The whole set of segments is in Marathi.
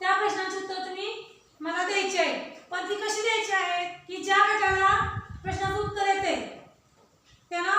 त्या प्रश्नांची उत्तर तुम्ही मला द्यायची आहे पण ती कशी द्यायची आहे की ज्या गटाला प्रश्नाचं उत्तर येते त्यांना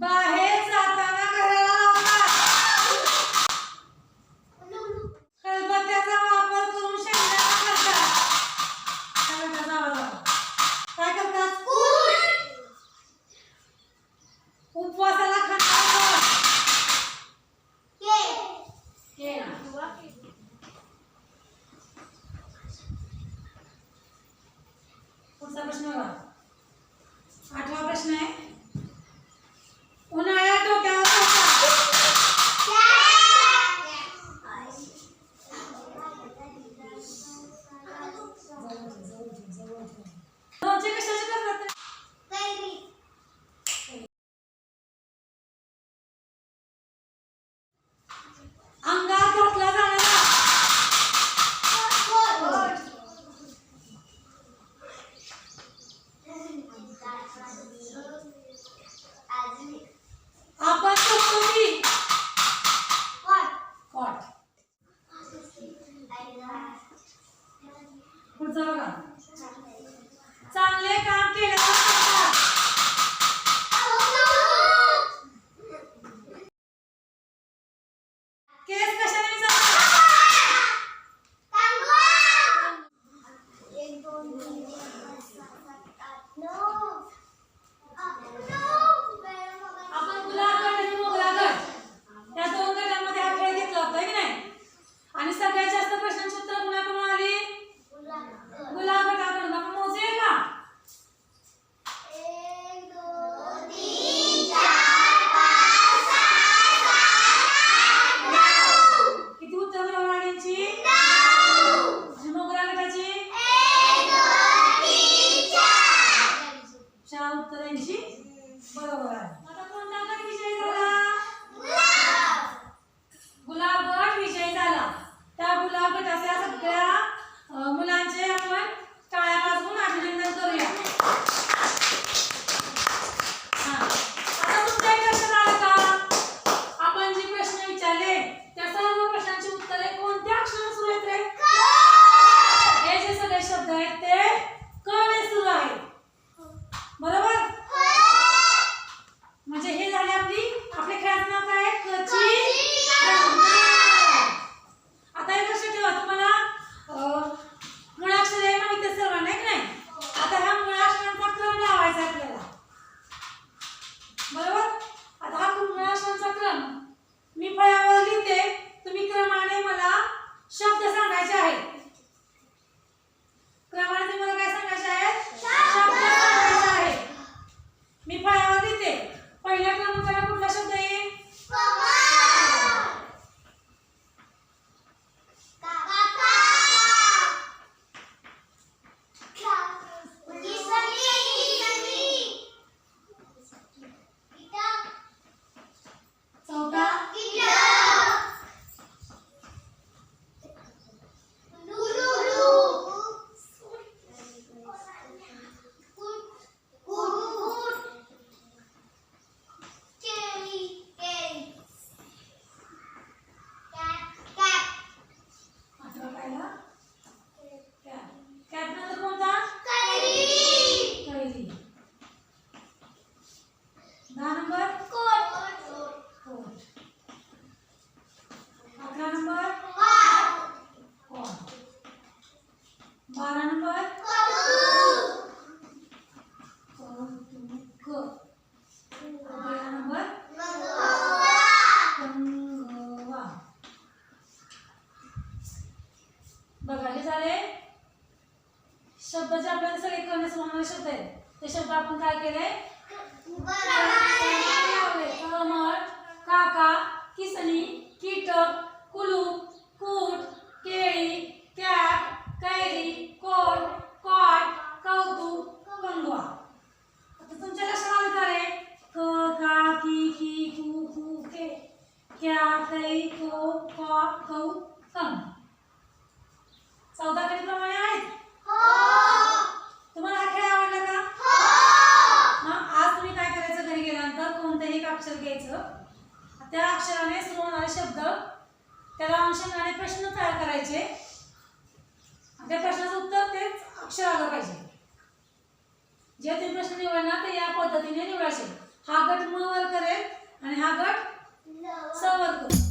बाहेर आपण सप्तमी कॉट पुढचा बघा. चांगले काम केले बघाले झाले. शब्द जे आपल्याला सगळे करण्यास होणारे शब्द आहेत. ते शब्द आपण काय केले? कमळ काका किसणी कीटक खै खो खॉ खौ खम चौदा कधी प्रमाणे आहेत? हो. तुम्हाला खेळ आवडला का? हो. मग आज तुम्ही काय करायचं घरी गेल्यानंतर? कोणतंही एक अक्षर घ्यायचं. त्या अक्षराने सुरू होणारे शब्द त्याला अनुषंगाने प्रश्न तयार करायचे. त्या प्रश्नाचं उत्तर तेच अक्षर आलं पाहिजे. जे तुम्ही प्रश्न निवडणार ते या पद्धतीने निवडायचे. हा गट म वर करेल आणि हा गट स वर करेल.